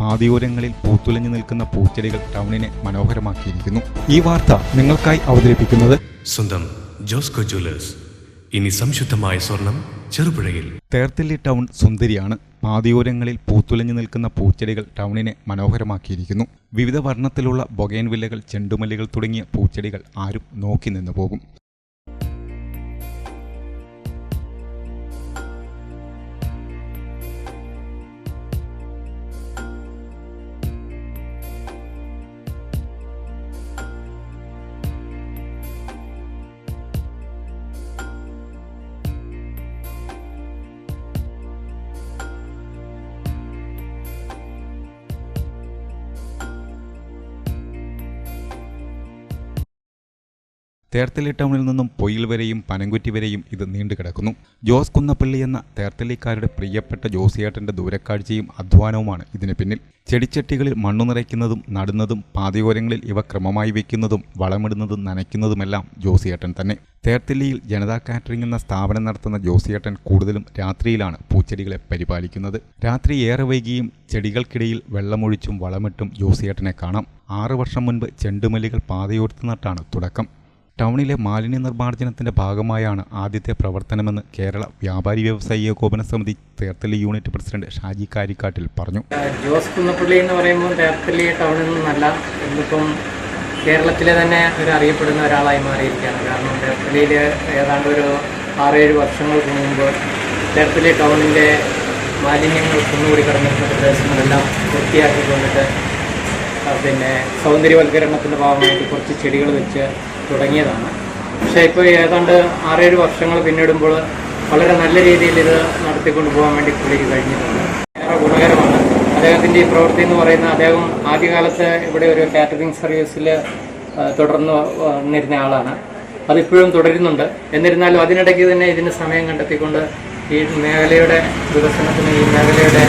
പാതയോരങ്ങളിൽ പൂത്തുലഞ്ഞു നിൽക്കുന്ന പൂച്ചെടികൾ ടൗണിനെ മനോഹരമാക്കിയിരിക്കുന്നു. ഈ വാർത്ത നിങ്ങൾക്കായി അവതരിപ്പിക്കുന്നത് സ്വന്തം ജോസ്കോ ജ്വല്ലേഴ്സ്. ഇനി സംശുദ്ധമായ സ്വർണം ചെറുപുഴയിൽ. തേർത്തല്ലി ടൗൺ സുന്ദരിയാണ് പാതയോരങ്ങളിൽ പൂത്തുലഞ്ഞു നിൽക്കുന്ന പൂച്ചെടികൾ ടൗണിനെ മനോഹരമാക്കിയിരിക്കുന്നു. വിവിധ വർണത്തിലുള്ള ബൊഗൈൻവില്ലകൾ ചെണ്ടുമല്ലികൾ തുടങ്ങിയ പൂച്ചെടികൾ ആരും നോക്കി നിന്നു പോകും തേർത്തല്ലി ടൗണിൽ നിന്നും പൊയിൽ വരെയും പനങ്കുറ്റി വരെയും ഇത് നീണ്ടു കിടക്കുന്നു. ജോസ് കുന്നപ്പള്ളി എന്ന തേർത്തലിക്കാരുടെ പ്രിയപ്പെട്ട ജോസിയേട്ടന്റെ ദൂരക്കാഴ്ചയും അധ്വാനവുമാണ് ഇതിന് പിന്നിൽ. ചെടിച്ചട്ടികളിൽ മണ്ണു നിറയ്ക്കുന്നതും നടുന്നതും പാതയോരങ്ങളിൽ ഇവ ക്രമമായി വയ്ക്കുന്നതും വളമിടുന്നതും നനയ്ക്കുന്നതുമെല്ലാം ജോസിയേട്ടൻ തന്നെ. തേർത്തല്ലിയിൽ ജനതാ കാറ്ററിംഗ് എന്ന സ്ഥാപനം നടത്തുന്ന ജോസിയേട്ടൻ കൂടുതലും രാത്രിയിലാണ് പൂച്ചെടികളെ പരിപാലിക്കുന്നത്. രാത്രി ഏറെ വൈകിയും ചെടികൾക്കിടയിൽ വെള്ളമൊഴിച്ചും വളമിട്ടും ജോസിയേട്ടനെ കാണാം. ആറു വർഷം മുൻപ് ചെണ്ടുമല്ലികൾ പാതയോർത്ത് നട്ടാണ് തുടക്കം. ടൗണിലെ മാലിന്യ നിർമ്മാർജനത്തിന്റെ ഭാഗമായാണ് ആദ്യത്തെ പ്രവർത്തനമെന്ന് കേരള വ്യാപാരി വ്യവസായി ഏകോപന സമിതി തേർത്തല്ലി യൂണിറ്റ് പ്രസിഡന്റ് ഷാജി കാരിക്കാട്ടിൽ പറഞ്ഞു. ജോസ് കുന്നപ്പള്ളി എന്ന് പറയുമ്പോൾ തേർത്തല്ലി ടൗണിൽ നിന്നല്ല ഇന്നിപ്പം കേരളത്തിലെ തന്നെ ഒരു അറിയപ്പെടുന്ന ഒരാളായി മാറിയിരിക്കുകയാണ്. കാരണം തേർത്തലിയിൽ ഏതാണ്ട് ഒരു ആറേഴ് വർഷങ്ങൾക്ക് മുമ്പ് തേർത്തലി ടൗണിന്റെ മാലിന്യങ്ങൾ കുന്നുകൂടി കിടന്നിരുന്ന പ്രദേശങ്ങളെല്ലാം വൃത്തിയാക്കിക്കൊണ്ടിട്ട് പിന്നെ സൗന്ദര്യവൽക്കരണത്തിന്റെ ഭാഗമായിട്ട് കുറച്ച് ചെടികൾ വെച്ച് തുടങ്ങിയതാണ്. പക്ഷേ ഇപ്പോൾ ഏതാണ്ട് ആറേഴ് വർഷങ്ങൾ പിന്നിടുമ്പോൾ വളരെ നല്ല രീതിയിൽ ഇത് നടത്തിക്കൊണ്ട് പോകാൻ വേണ്ടി പുള്ളിക്ക് കഴിഞ്ഞിട്ടുണ്ട്. ഏറെ ഗുണകരമാണ്. അദ്ദേഹത്തിന്റെ ഈ പ്രവൃത്തി എന്ന് പറയുന്നത് അദ്ദേഹം ആദ്യകാലത്ത് ഇവിടെ ഒരു കാറ്ററിംഗ് സർവീസിൽ തുടർന്ന് വന്നിരുന്ന ആളാണ്. അതിപ്പോഴും തുടരുന്നുണ്ട്. എന്നിരുന്നാലും അതിനിടയ്ക്ക് തന്നെ ഇതിന് സമയം കണ്ടെത്തിക്കൊണ്ട് ഈ മേഖലയുടെ വികസനത്തിന് ഈ മേഖലയുടെ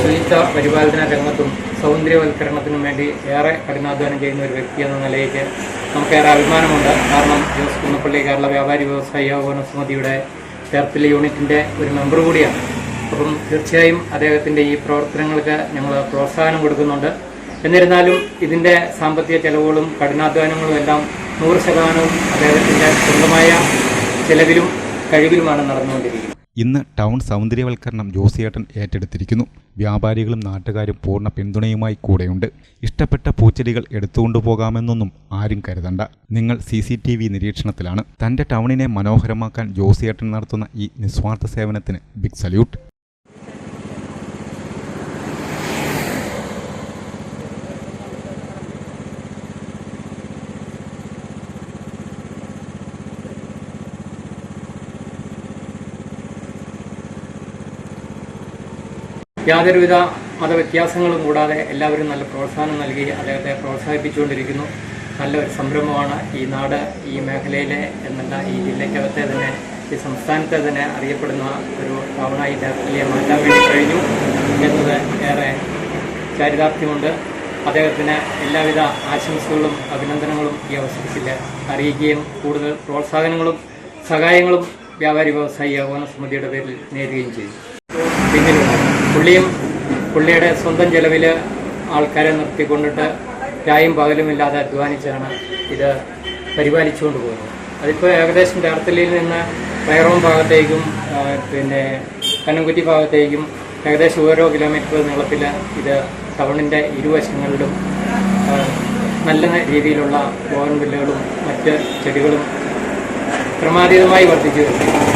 ശുചിത്വ പരിപാലന രംഗത്തും സൗന്ദര്യവൽക്കരണത്തിനും വേണ്ടി ഏറെ കഠിനാധ്വാനം ചെയ്യുന്ന ഒരു വ്യക്തി എന്ന നിലയ്ക്ക് നമുക്കേറെ അഭിമാനമുണ്ട്. കാരണം ജോസ് കുന്നപ്പള്ളി കേരള വ്യാപാരി വ്യവസായ ഏകോപന സമിതിയുടെ ചേർത്തല യൂണിറ്റിന്റെ ഒരു മെമ്പർ കൂടിയാണ്. അപ്പം തീർച്ചയായും അദ്ദേഹത്തിന്റെ ഈ പ്രവർത്തനങ്ങൾക്ക് ഞങ്ങൾ പ്രോത്സാഹനം കൊടുക്കുന്നുണ്ട്. എന്നിരുന്നാലും ഇതിന്റെ സാമ്പത്തിക ചെലവുകളും കഠിനാധ്വാനങ്ങളും എല്ലാം നൂറ് ശതമാനവും അദ്ദേഹത്തിന്റെ സ്വന്തമായ ചെലവിലും കഴിവിലുമാണ് നടന്നുകൊണ്ടിരിക്കുന്നത്. ഇന്ന് ടൗൺ സൗന്ദര്യവൽക്കരണം ജോസിയേട്ടൻ ഏറ്റെടുത്തിരിക്കുന്നു. വ്യാപാരികളും നാട്ടുകാരും പൂർണ പിന്തുണയുമായി കൂടെയുണ്ട്. ഇഷ്ടപ്പെട്ട പൂച്ചെടികൾ എടുത്തുകൊണ്ടുപോകാമെന്നൊന്നും ആരും കരുതണ്ട. നിങ്ങൾ സി സി ടി വി നിരീക്ഷണത്തിലാണ്. തന്റെ ടൗണിനെ മനോഹരമാക്കാൻ ജോസിയേട്ടൻ നടത്തുന്ന ഈ നിസ്വാർത്ഥ സേവനത്തിന് ബിഗ് സല്യൂട്ട്. യാതൊരുവിധ മതവ്യത്യാസങ്ങളും കൂടാതെ എല്ലാവരും നല്ല പ്രോത്സാഹനം നൽകി അദ്ദേഹത്തെ പ്രോത്സാഹിപ്പിച്ചുകൊണ്ടിരിക്കുന്നു. നല്ലൊരു സംരംഭമാണ് ഈ നാട് ഈ മേഖലയിലെ എന്നല്ല ഈ ജില്ലയ്ക്കകത്തെ തന്നെ ഈ സംസ്ഥാനത്തെ തന്നെ അറിയപ്പെടുന്ന ഒരു ടൗണായി ഡെഫിനെ മാറ്റാൻ വേണ്ടി കഴിഞ്ഞു എന്നത് ഏറെ ചാരിതാർത്ഥ്യമുണ്ട്. അദ്ദേഹത്തിന് എല്ലാവിധ ആശംസകളും അഭിനന്ദനങ്ങളും ഈ അവസരത്തിൽ അറിയിക്കുകയും കൂടുതൽ പ്രോത്സാഹനങ്ങളും സഹായങ്ങളും വ്യാപാരി വ്യവസായി ഏകോപന സമിതിയുടെ പേരിൽ നേരുകയും ചെയ്തു. പുള്ളിയും പുള്ളിയുടെ സ്വന്തം ചെലവിൽ ആൾക്കാരെ നിർത്തിക്കൊണ്ടിട്ട് രായും പകലുമില്ലാതെ അധ്വാനിച്ചാണ് ഇത് പരിപാലിച്ചുകൊണ്ട് പോകുന്നത്. അതിപ്പോൾ ഏകദേശം ചേർത്തലയിൽ നിന്ന് വയറോം ഭാഗത്തേക്കും പിന്നെ കനംകുറ്റി ഭാഗത്തേക്കും ഏകദേശം ഓരോ കിലോമീറ്റർ നീളത്തിൽ ഇത് ടൗണിന്റെ ഇരുവശങ്ങളിലും നല്ല രീതിയിലുള്ള ബോർൻവില്ലകളും മറ്റ് ചെടികളും ക്രമാതീതമായി വർദ്ധിച്ചു വരുന്നു.